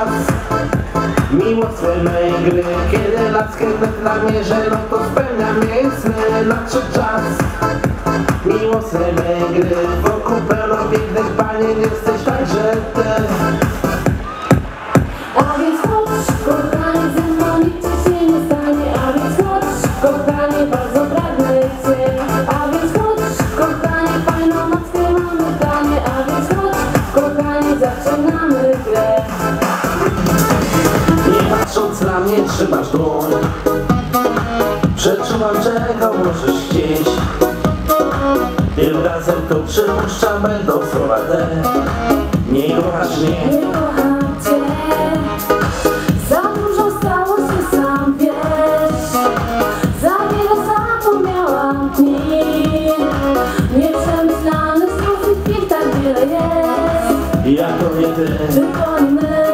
czas. Miłość swe gry Kiedy laskę net namierzę No to spełniam jej sny Nadszedł czas. Miłość swe gry Wokół pełno pięknych mnie trzymasz dłoń Przeczuwam czego możesz chcieć. Tym razem to przypuszczam będą słowa te Nie kochasz mnie. Nie kocham cię. Za dużo stało się sam wiesz. Za wiele zapomniałam dni Nieprzemyślany sposób ich tak wiele jest. Ja to nie ty. Tylko nie my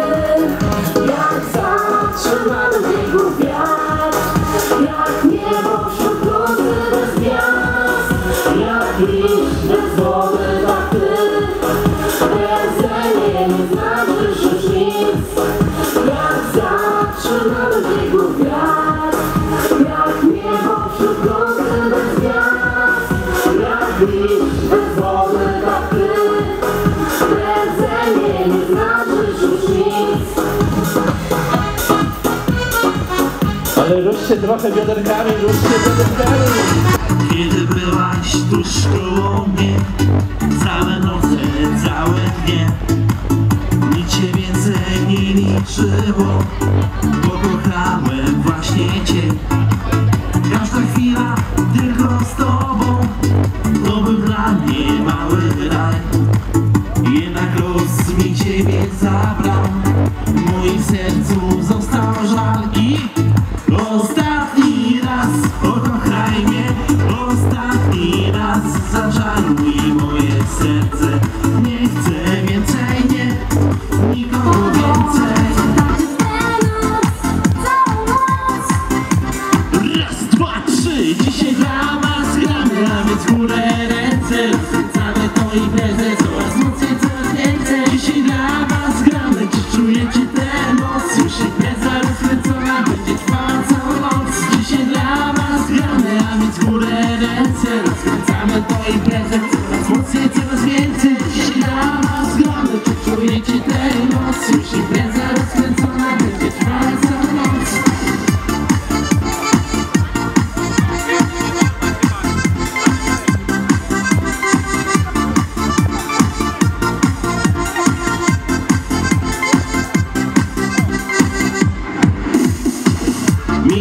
Ale ruszcie trochę bioderkami, ruszcie bioderkami Kiedy byłaś tuż koło mnie Całe noce, całe dnie Nic się więcej nie liczyło Pokochałem właśnie Cię. Każda chwila tylko z Tobą To był dla mnie mały raj. Jednak los mi Ciebie zabrał W moim sercu został żal i Thank you.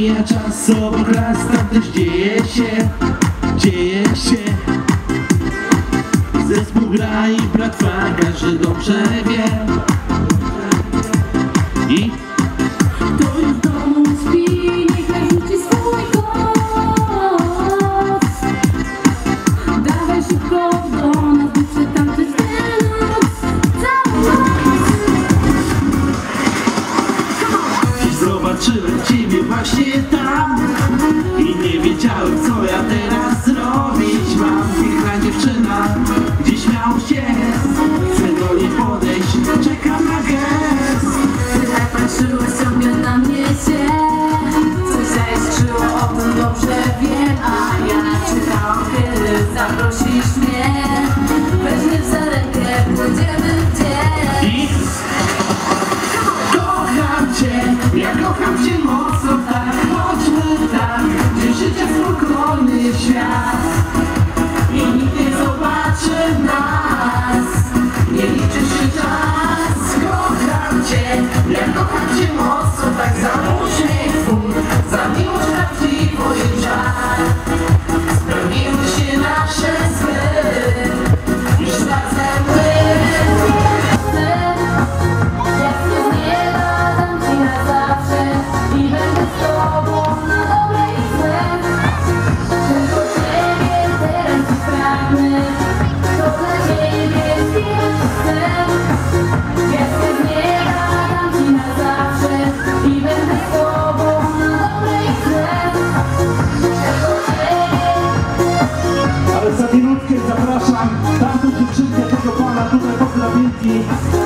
Mija czas, obok raz, tam też dzieje się, dzieje się. Zespół gra i bratwa, każdy dobrze wie. I właśnie tam. I nie wiedziałem, co ja teraz spokojny świat. I nikt nie zobaczy nas. Nie liczy się czas. Kocham Cię, ja kocham Cię mocno tak Za Ale